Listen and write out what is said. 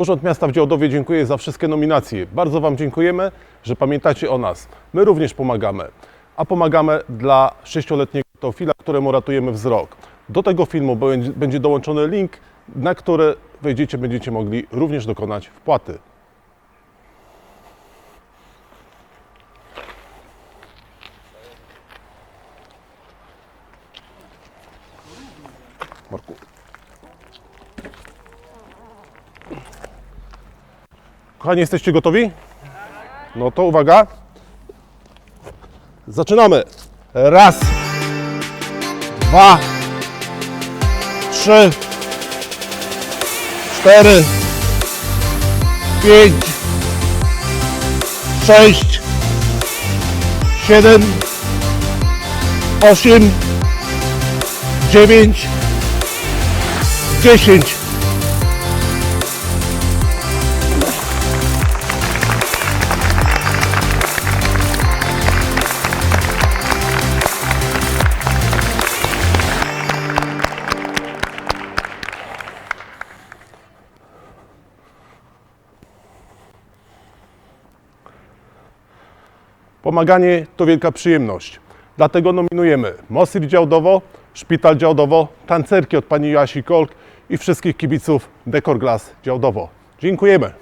Urząd Miasta w Działdowie dziękuję za wszystkie nominacje. Bardzo Wam dziękujemy, że pamiętacie o nas. My również pomagamy, a pomagamy dla sześcioletniego Teofila, któremu ratujemy wzrok. Do tego filmu będzie- dołączony link, na który wejdziecie, będziecie mogli również dokonać wpłaty. Marku. Kochani, jesteście gotowi? No to uwaga. Zaczynamy. Raz, dwa, trzy, cztery, pięć, sześć, siedem, osiem, dziewięć, dziesięć. Pomaganie to wielka przyjemność. Dlatego nominujemy Mosir Działdowo, Szpital Działdowo, tancerki od pani Joasi Kolk i wszystkich kibiców Dekor Glass Działdowo. Dziękujemy.